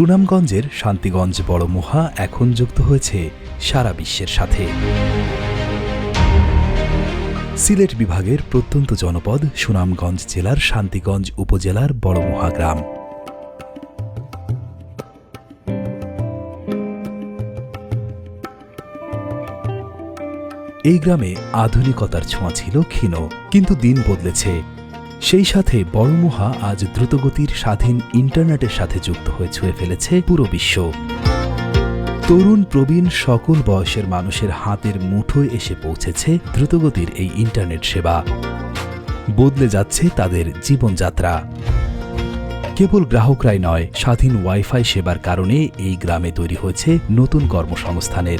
সুনামগঞ্জের শান্তিগঞ্জ বড়মুহা এখন যুক্ত হয়েছে সারা বিশ্বের সাথে। সিলেট বিভাগের প্রত্যন্ত জনপদ সুনামগঞ্জ জেলার শান্তিগঞ্জ উপজেলার বড়মুহা গ্রাম। এই গ্রামে আধুনিকতার ছোঁয়া ছিল ক্ষীণ, কিন্তু দিন বদলেছে। সেই সাথে বড়মুহা আজ দ্রুতগতির স্বাধীন ইন্টারনেটের সাথে যুক্ত হয়ে ছুঁয়ে ফেলেছে পুরো বিশ্ব। তরুণ প্রবীণ সকল বয়সের মানুষের হাতের মুঠোয় এসে পৌঁছেছে দ্রুতগতির এই ইন্টারনেট সেবা। বদলে যাচ্ছে তাদের জীবনযাত্রা। কেবল গ্রাহকরাই নয়, স্বাধীন ওয়াইফাই সেবার কারণে এই গ্রামে তৈরি হয়েছে নতুন কর্মসংস্থানের।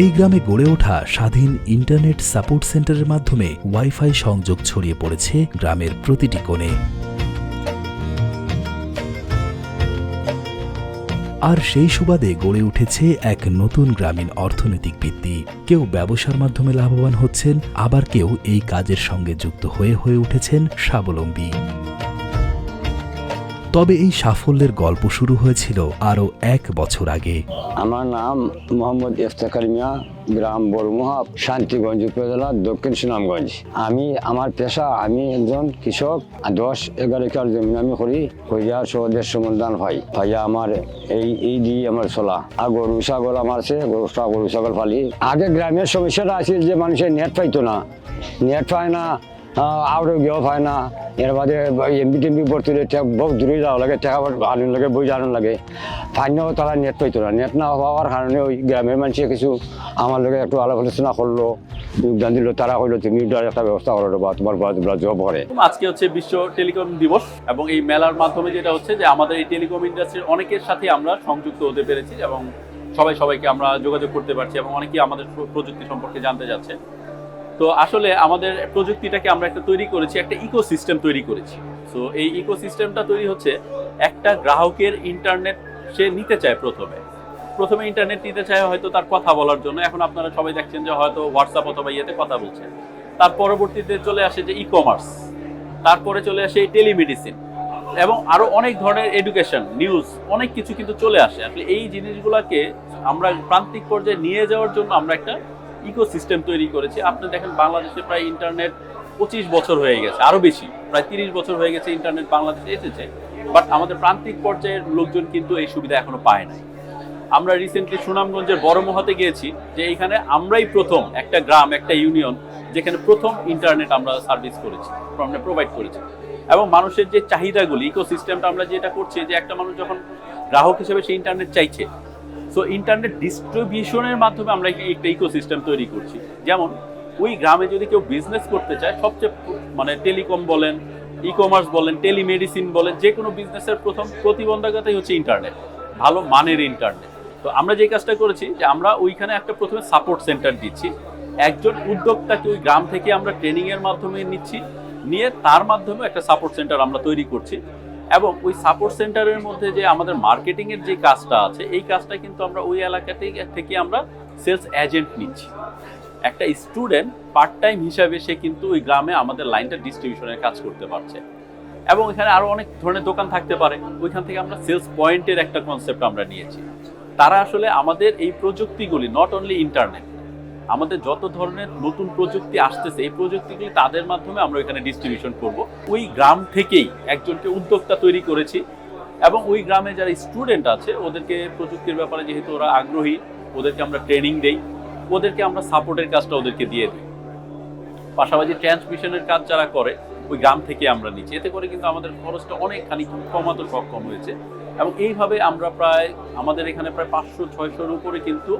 এই গ্রামে গড়ে ওঠা স্বাধীন ইন্টারনেট সাপোর্ট সেন্টারের মাধ্যমে ওয়াইফাই সংযোগ ছড়িয়ে পড়েছে গ্রামের প্রতিটি কোণে। আর সেই সুবাদে গড়ে উঠেছে এক নতুন গ্রামীণ অর্থনৈতিক ভিত্তি। কেউ ব্যবসার মাধ্যমে লাভবান হচ্ছেন, আবার কেউ এই কাজের সঙ্গে যুক্ত হয়ে হয়ে উঠেছেন স্বাবলম্বী। তবে এই সাফল্যের গল্প শুরু হয়েছিল আরও এক বছর আগে। আমার নাম মোহাম্মদ ইফতেখার মিয়া, গ্রাম বড়মুহা, শান্তিগঞ্জ উপজেলা, দক্ষিণ সুনামগঞ্জ। আমি, আমার পেশা, আমি একজন কৃষক দশ, এগারো একর জমি আমি করি কইয়া সহ দেড়শো মন ধান পাই আমার এই এই দিয়ে আমার চলা। আর গরু ছাগল আমার আছে, গরু গরু ছাগল ফালি আগে গ্রামের সমস্যাটা আছে যে মানুষের নেট পাইতো না। নেট পায় না আরোগ্য পায় না। এর বাদে এমবি টেমবি ভর্তি হলে বহু দূরে যাওয়া লাগে টাকা আনুন লাগে, বই জানুন লাগে। ফাইনেও তারা নেট পাইতো না। নেট না হওয়ার কারণে ওই গ্রামের মানুষে কিছু আমার লগে একটু আলাপ আলোচনা করল, যোগদান দিল, তারা হইল তুমি একটা ব্যবস্থা করো বা তোমরা জব করে। আজকে হচ্ছে বিশ্ব টেলিকম দিবস এবং এই মেলার মাধ্যমে যেটা হচ্ছে যে আমাদের এই টেলিকম ইন্ডাস্ট্রির অনেকের সাথে আমরা সংযুক্ত হতে পেরেছি এবং সবাই সবাইকে আমরা যোগাযোগ করতে পারছি এবং অনেকেই আমাদের প্রযুক্তি সম্পর্কে জানতে যাচ্ছে তো আসলে আমাদের প্রযুক্তিটাকে আমরা একটা তৈরি করেছি, একটা ইকোসিস্টেম তৈরি করেছি। তো এই ইকোসিস্টেমটা তৈরি হচ্ছে একটা গ্রাহকের ইন্টারনেট সে নিতে চায় প্রথমে। প্রথমে ইন্টারনেট নিতে চায় হয়তো তার কথা বলার জন্য। এখন আপনারা সবাই দেখছেন যে হয়তো হোয়াটসঅ্যাপ অথবা ইয়েতে কথা বলছে। তার পরবর্তীতে চলে আসে যে ই কমার্স তারপরে চলে আসে এই টেলিমেডিসিন এবং আরও অনেক ধরনের এডুকেশন নিউজ অনেক কিছু কিন্তু চলে আসে। আসলে এই জিনিসগুলোকে আমরা প্রান্তিক পর্যায়ে নিয়ে যাওয়ার জন্য আমরা একটা ইকোসিস্টেম তৈরি করেছে। আপনি দেখেন, বাংলাদেশে প্রায় ইন্টারনেট পঁচিশ বছর হয়ে গেছে আরও বেশি, প্রায় তিরিশ বছর হয়ে গেছে ইন্টারনেট বাংলাদেশে এসেছে। বাট আমাদের প্রান্তিক পর্যায়ের লোকজন কিন্তু এই সুবিধা এখনও পায় নাই। আমরা রিসেন্টলি সুনামগঞ্জের বড় মহাতে গিয়েছি, যে এখানে আমরাই প্রথম একটা গ্রাম, একটা ইউনিয়ন যেখানে প্রথম ইন্টারনেট আমরা সার্ভিস করেছি আমরা প্রোভাইড করেছি। এবং মানুষের যে চাহিদাগুলি ইকোসিস্টেমটা আমরা যেটা করছি, যে একটা মানুষ যখন গ্রাহক হিসেবে সে ইন্টারনেট চাইছে সো ইন্টারনেট ডিস্ট্রিবিউশনের মাধ্যমে আমরা একটা- ইকোসিস্টেম তৈরি করছি। যেমন, ওই গ্রামে যদি কেউ বিজনেস করতে চায়, সবচেয়ে মানে টেলিকম বলেন ই কমার্স বলেন টেলিমেডিসিন বলেন, যে কোনো বিজনেসের প্রথম প্রতিবন্ধকতাই হচ্ছে ইন্টারনেট ভালো মানের ইন্টারনেট তো আমরা যে কাজটা করেছি, যে আমরা ওইখানে একটা প্রথমে সাপোর্ট সেন্টার দিচ্ছি। একজন উদ্যোক্তাকে ওই গ্রাম থেকে আমরা ট্রেনিংয়ের মাধ্যমে নিচ্ছি। নিয়ে তার মাধ্যমে একটা সাপোর্ট সেন্টার আমরা তৈরি করছি। এবং ওই সাপোর্ট সেন্টারের মধ্যে যে আমাদের মার্কেটিং এর যে কাজটা আছে, এই কাজটা কিন্তু আমরা ওই এলাকাতে থেকে আমরা সেলস এজেন্ট নিচ্ছি। একটা স্টুডেন্ট পার্ট টাইম হিসাবে সে কিন্তু ওই গ্রামে আমাদের লাইনটা ডিস্ট্রিবিউশনের কাজ করতে পারছে। এবং এখানে আরও অনেক ধরনের দোকান থাকতে পারে। ওইখান থেকে আমরা সেলস পয়েন্টের একটা কনসেপ্ট আমরা নিয়েছি। তারা আসলে আমাদের এই প্রযুক্তিগুলি নট অনলি ইন্টারনেট আমাদের যত ধরনের নতুন প্রযুক্তি আসতেছে, এই প্রযুক্তিগুলি তাদের মাধ্যমে আমরা এখানে ডিস্ট্রিবিউশন করব। ওই গ্রাম থেকেই একজনকে উদ্যোক্তা তৈরি করেছি এবং ওই গ্রামে যারা স্টুডেন্ট আছে, ওদেরকে প্রযুক্তির ব্যাপারে যেহেতু ওরা আগ্রহী, ওদেরকে আমরা ট্রেনিং দেই, ওদেরকে আমরা সাপোর্টের কাজটা ওদেরকে দিয়ে দিই। পাশাপাশি ট্রান্সমিশনের কাজ যারা করে, ওই গ্রাম থেকে আমরা নিচ্ছি। এতে করে কিন্তু আমাদের খরচটা অনেকখানি কমাতে সক্ষম হয়েছে। এবং এইভাবে আমরা প্রায়, আমাদের এখানে প্রায় পাঁচশো, ছয়শোর উপরে কিন্তু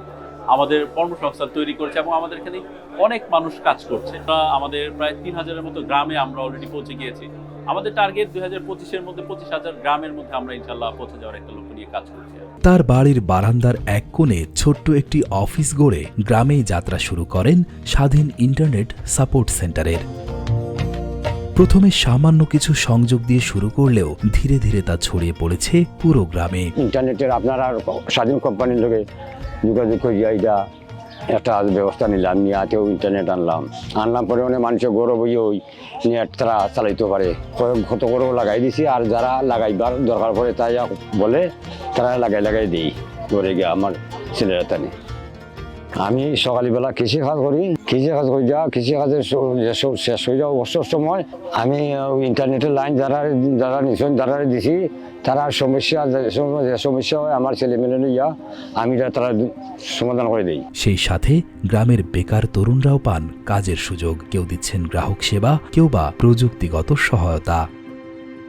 আমাদের কর্মসংস্থান তৈরি করেছে এবং আমাদের এখানে অনেক মানুষ কাজ করছে। আমাদের প্রায় তিন হাজারের মতো গ্রামে আমরা অলরেডি পৌঁছে গিয়েছি। আমাদের টার্গেট দুই হাজার পঁচিশের মধ্যে পঁচিশ হাজার গ্রামের মধ্যে আমরা ইনশাল্লাহ পৌঁছে যাওয়ার একটা লক্ষ্য নিয়ে কাজ করছি। তার বাড়ির বারান্দার এক কোণে ছোট্ট একটি অফিস গড়ে গ্রামেই যাত্রা শুরু করেন স্বাধীন ইন্টারনেট সাপোর্ট সেন্টারের। প্রথমে সামান্য কিছু সংযোগ দিয়ে শুরু করলেও ধীরে ধীরে তা ছড়িয়ে পড়েছে পুরো গ্রামে। ইন্টারনেটের আপনারা স্বাধীন কোম্পানির লোকে যোগাযোগ করি এইটা একটা ব্যবস্থা নিলাম, নিয়ে আতেও ইন্টারনেট আনলাম। আনলাম পরে অনেক মানুষের গৌরব হয়ে ওই নেট তারা চালাইতে পারে। কত গৌরব লাগাই দিছি, আর যারা লাগাইবার দরকার পড়ে তাই বলে তারা লাগাই লাগাই দিই। ঘরে গিয়ে আমার ছেলেরা তানি আমি সকালবেলা কৃষি কাজ করি, কৃষি কাজ করে কৃষি কাজের স- যে সব শেষ হয়ে যাওয়া অবসর সময়, আমি ইন্টারনেটের লাইন যারা যারা নিছেন, যারা দিছি, তারা সমস্যা, যে সমস্যা হয়, আমার ছেলে মেলে আমি যা তারা সমাধান করে দিই। সেই সাথে গ্রামের বেকার তরুণরাও পান কাজের সুযোগ। কেউ দিচ্ছেন গ্রাহক সেবা, কেউ বা প্রযুক্তিগত সহায়তা।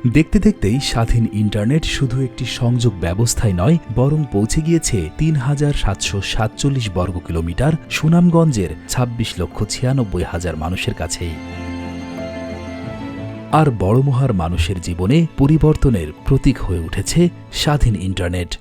দেখতে দেখতেই স্বাধীন ইন্টারনেট শুধু একটি সংযোগ ব্যবস্থায় নয়, বরং পৌঁছে গিয়েছে তিন হাজার সাতশো সাতচল্লিশ বর্গ কিলোমিটার সুনামগঞ্জের ছাব্বিশ লক্ষ ছিয়ানব্বই হাজার মানুষের কাছেই। আর বড়মহার মানুষের জীবনে পরিবর্তনের প্রতীক হয়ে উঠেছে স্বাধীন ইন্টারনেট।